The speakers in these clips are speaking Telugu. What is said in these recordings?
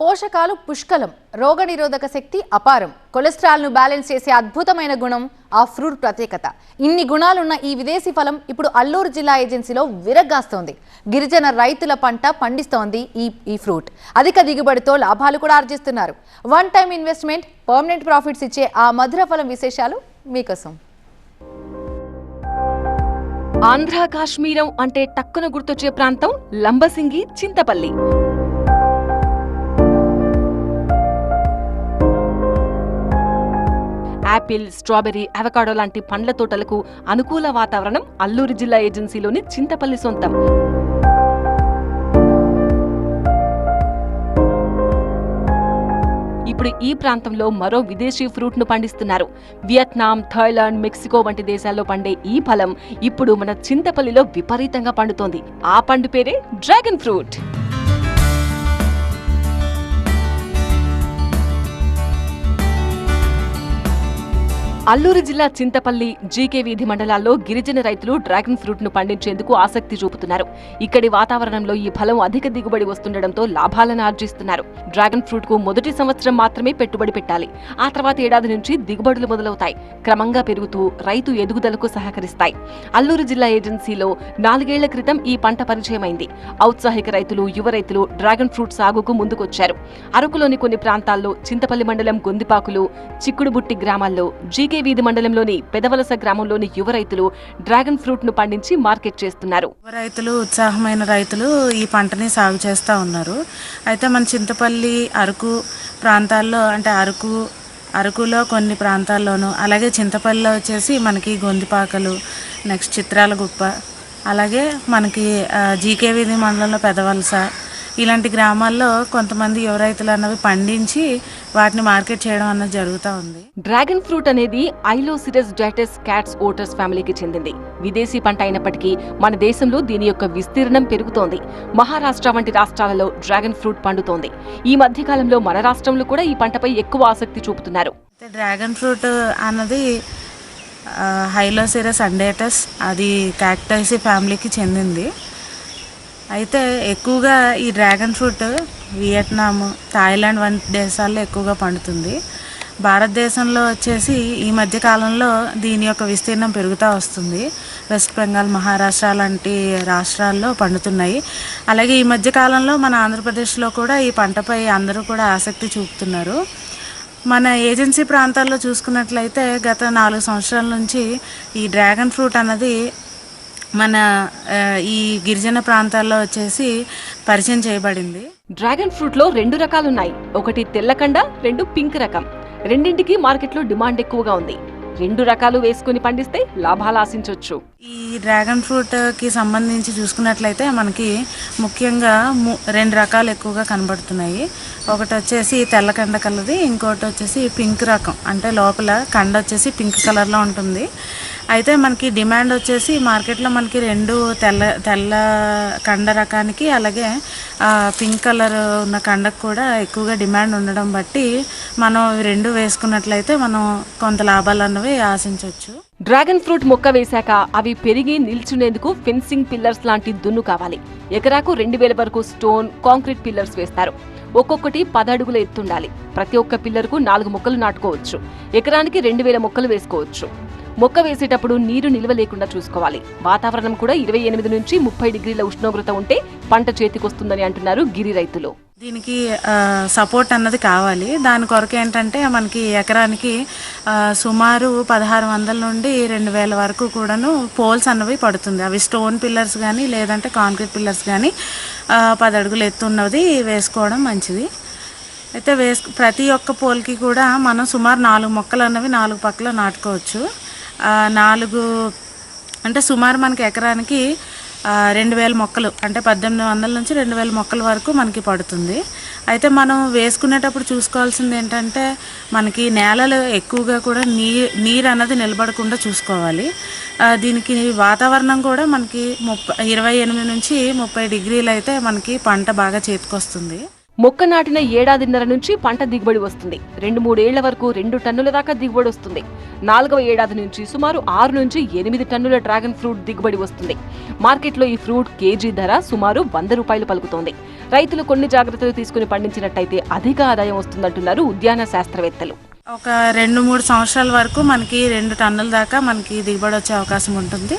పోషకాలు పుష్కలం రోగనిరోధక శక్తి అపారం. కొలెస్ట్రాల్ను బ్యాలెన్స్ చేసే అద్భుతమైన గుణం ఆ ఫ్రూట్ ప్రత్యేకత. ఇన్ని గుణాలున్న ఈ విదేశీ ఫలం ఇప్పుడు అల్లూరు జిల్లా ఏజెన్సీలో విరగ్గాస్తోంది. గిరిజన రైతుల పంట పండిస్తోంది ఈ ఈ ఫ్రూట్. అధిక దిగుబడితో లాభాలు కూడా ఆర్జిస్తున్నారు. One time investment permanent profits ఇచ్చే ఆ మధుర ఫలం విశేషాలు మీకోసం. ఆంధ్ర కాశ్మీరం అంటే టక్కున గుర్తొచ్చే ప్రాంతం Lambasingi Chintapalli. Apple strawberry avocado లాంటి పండ్ల తోటలకు అనుకూల వాతావరణం అల్లూరు జిల్లా ఏజెన్సీలోని చింతపల్లి సొంతం. ఇప్పుడు ఈ ప్రాంతంలో మరో విదేశీ ఫ్రూట్ను పండిస్తున్నారు. వియత్నాం థాయిలాండ్ మెక్సికో వంటి దేశాల్లో పండే ఈ ఫలం ఇప్పుడు మన చింతపల్లిలో విపరీతంగా పండుతోంది. ఆ పండు పేరే డ్రాగన్ ఫ్రూట్. అల్లూరు జిల్లా చింతపల్లి జీకే వీధి మండలాల్లో గిరిజన రైతులు డ్రాగన్ ఫ్రూట్ను పండించేందుకు ఆసక్తి చూపుతున్నారు. ఇక్కడి వాతావరణంలో ఈ ఫలం అధిక దిగుబడి వస్తుండటంతో లాభాలను ఆర్జిస్తున్నారు. డ్రాగన్ ఫ్రూట్కు మొదటి సంవత్సరం మాత్రమే పెట్టుబడి పెట్టాలి. ఆ తర్వాత ఏడాది నుంచి దిగుబడులు మొదలవుతాయి. క్రమంగా పెరుగుతూ రైతు ఎదుగుదలకు సహకరిస్తాయి. అల్లూరు జిల్లా ఏజెన్సీలో నాలుగేళ్ళ క్రితం ఈ పంట పరిచయమైంది. ఔత్సాహిక రైతులు యువ రైతులు డ్రాగన్ ఫ్రూట్ సాగుకు ముందుకొచ్చారు. అరకులోని కొన్ని ప్రాంతాల్లో చింతపల్లి మండలం గొందిపాకులు చిక్కుడుబుట్టి గ్రామాల్లో జీకే వీధి మండలంలోని పెదవలస గ్రామంలోని యువ రైతులు డ్రాగన్ ఫ్రూట్ను పండించి మార్కెట్ చేస్తున్నారు. యువ రైతులు ఉత్సాహమైన రైతులు ఈ పంటని సాగు చేస్తూ ఉన్నారు. అయితే మన చింతపల్లి అరకు ప్రాంతాల్లో అంటే అరకు అరకులో కొన్ని ప్రాంతాల్లోనూ అలాగే చింతపల్లిలో వచ్చేసి మనకి గొందిపాకలు నెక్స్ట్ చిత్రాల గుప్ప అలాగే మనకి జీకే వీధి మండలంలో పెదవలస ఇలాంటి గ్రామాల్లో కొంతమంది యువ రైతులు అన్నవి పండించి వాటిని మార్కెట్ చేయడం అన్నది జరుగుతూ ఉంది. డ్రాగన్ ఫ్రూట్ అనేది ఐలోసిరస్ డైటస్ క్యాట్స్ ఓటర్స్ ఫ్యామిలీకి చెందింది. విదేశీ పంట అయినప్పటికీ మన దేశంలో దీని యొక్క విస్తీర్ణం పెరుగుతోంది. మహారాష్ట్ర వంటి రాష్ట్రాలలో డ్రాగన్ ఫ్రూట్ పండుతోంది. ఈ మధ్య కాలంలో మన రాష్ట్రంలో కూడా ఈ పంటపై ఎక్కువ ఆసక్తి చూపుతున్నారు. అయితే డ్రాగన్ ఫ్రూట్ అన్నది హైలోసిరస్ అండేటస్ అది క్యాక్టైసీ ఫ్యామిలీకి చెందింది. అయితే ఎక్కువగా ఈ డ్రాగన్ ఫ్రూట్ వియట్నాం థాయిలాండ్ వంటి దేశాల్లో ఎక్కువగా పండుతుంది. భారతదేశంలో వచ్చేసి ఈ మధ్య కాలంలో దీని యొక్క విస్తీర్ణం పెరుగుతూ వస్తుంది. వెస్ట్ బెంగాల్ మహారాష్ట్ర లాంటి రాష్ట్రాల్లో పండుతున్నాయి. అలాగే ఈ మధ్య కాలంలో మన ఆంధ్రప్రదేశ్లో కూడా ఈ పంటపై అందరూ కూడా ఆసక్తి చూపుతున్నారు. మన ఏజెన్సీ ప్రాంతాల్లో చూసుకున్నట్లయితే గత నాలుగు సంవత్సరాల నుంచి ఈ డ్రాగన్ ఫ్రూట్ అన్నది మన ఈ గిరిజన ప్రాంతాల్లో వచ్చేసి పరిచయం చేయబడింది. డ్రాగన్ ఫ్రూట్లో రెండు రకాలున్నాయి. ఒకటి తెల్లకండ రెండు పింక్ రకం. రెండింటికి మార్కెట్లో డిమాండ్ ఎక్కువగా ఉంది. రెండు రకాలు వేసుకుని పండిస్తే లాభాలు ఆశించవచ్చు ఈ డ్రాగన్ ఫ్రూట్కి సంబంధించి చూసుకున్నట్లయితే మనకి ముఖ్యంగా ము రెండు రకాలు ఎక్కువగా కనబడుతున్నాయి. ఒకటి వచ్చేసి తెల్ల కండ కలది ఇంకోటి వచ్చేసి పింక్ రకం. అంటే లోపల కండ వచ్చేసి పింక్ కలర్లో ఉంటుంది. అయితే మనకి డిమాండ్ వచ్చేసి మార్కెట్లో మనకి రెండు తెల్ల తెల్ల కండ రకానికి అలాగే పింక్ కలర్ ఉన్న కండకు కూడా ఎక్కువగా డిమాండ్ ఉండడం బట్టి మనం రెండు వేసుకున్నట్లయితే మనం కొంత లాభాలు అన్నవి ఆశించవచ్చు. డ్రాగన్ ఫ్రూట్ మొక్క వేశాక అవి పెరిగి నిల్చునేందుకు ఫెన్సింగ్ పిల్లర్స్ లాంటి దున్ను కావాలి. ఎకరాకు రెండు వేల వరకు స్టోన్ కాంక్రీట్ పిల్లర్స్ వేస్తారు. ఒక్కొక్కటి పదడుగుల ఎత్తుండాలి ప్రతి ఒక్క పిల్లర్కు నాలుగు మొక్కలు నాటుకోవచ్చు. ఎకరానికి రెండు వేల మొక్కలు వేసుకోవచ్చు. మొక్క వేసేటప్పుడు నీరు నిల్వ లేకుండా చూసుకోవాలి. వాతావరణం కూడా ఇరవై ఎనిమిది నుంచి ముప్పై డిగ్రీల ఉష్ణోగ్రత ఉంటే పంట చేతికొస్తుందని అంటున్నారు గిరి రైతులు. దీనికి సపోర్ట్ అన్నది కావాలి. దాని కొరకు ఏంటంటే మనకి ఎకరానికి సుమారు పదహారు వందల నుండి రెండు వేల వరకు కూడాను పోల్స్ అన్నవి పడుతుంది. అవి స్టోన్ పిల్లర్స్ కానీ లేదంటే కాంక్రీట్ పిల్లర్స్ కానీ పది అడుగులు ఎత్తు ఉన్నది వేసుకోవడం మంచిది. అయితే వేసు ప్రతి ఒక్క పోల్కి కూడా మనం సుమారు నాలుగు మొక్కలు అన్నవి నాలుగు పక్కల నాటుకోవచ్చు. నాలుగు అంటే సుమారు మనకి ఎకరానికి రెండు వేల మొక్కలు అంటే పద్దెనిమిది వందల నుంచి రెండు వేల మొక్కల వరకు మనకి పడుతుంది. అయితే మనం వేసుకునేటప్పుడు చూసుకోవాల్సింది ఏంటంటే మనకి నేలలు ఎక్కువగా కూడా నీ నీరు అన్నది నిలబడకుండా చూసుకోవాలి. దీనికి వాతావరణం కూడా మనకి ముప్పై ఇరవై ఎనిమిది నుంచి ముప్పై డిగ్రీలు అయితే మనకి పంట బాగా చేతికొస్తుంది. మొక్క నాటిన ఏడాదిన్నర నుంచి పంట దిగుబడి వస్తుంది. రెండు మూడేళ్ళ వరకు రెండు టన్నుల దాకా దిగుబడి వస్తుంది. నాలుగవ ఏడాది నుంచి సుమారు ఆరు నుంచి ఎనిమిది టన్నుల డ్రాగన్ ఫ్రూట్ దిగుబడి వస్తుంది. మార్కెట్లో ఈ ఫ్రూట్ కేజీ ధర సుమారు వంద రూపాయలు పలుకుతోంది. రైతులు కొన్ని జాగ్రత్తలు తీసుకుని పండించినట్టయితే అధిక ఆదాయం వస్తుందంటున్నారు ఉద్యాన శాస్త్రవేత్తలు. ఒక రెండు మూడు సంవత్సరాల వరకు మనకి రెండు టన్నుల దాకా మనకి దిగుబడి వచ్చే అవకాశం ఉంటుంది.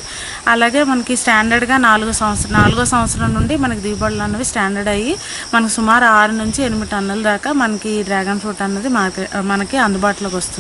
అలాగే మనకి స్టాండర్డ్గా నాలుగో సంవత్సరం నాలుగో సంవత్సరం నుండి మనకి దిగుబడులు అనేవి స్టాండర్డ్ అయ్యి మనకు సుమారు ఆరు నుంచి ఎనిమిది టన్నుల దాకా మనకి డ్రాగన్ ఫ్రూట్ అన్నది మార్కెట్ మనకి అందుబాటులోకి వస్తుంది.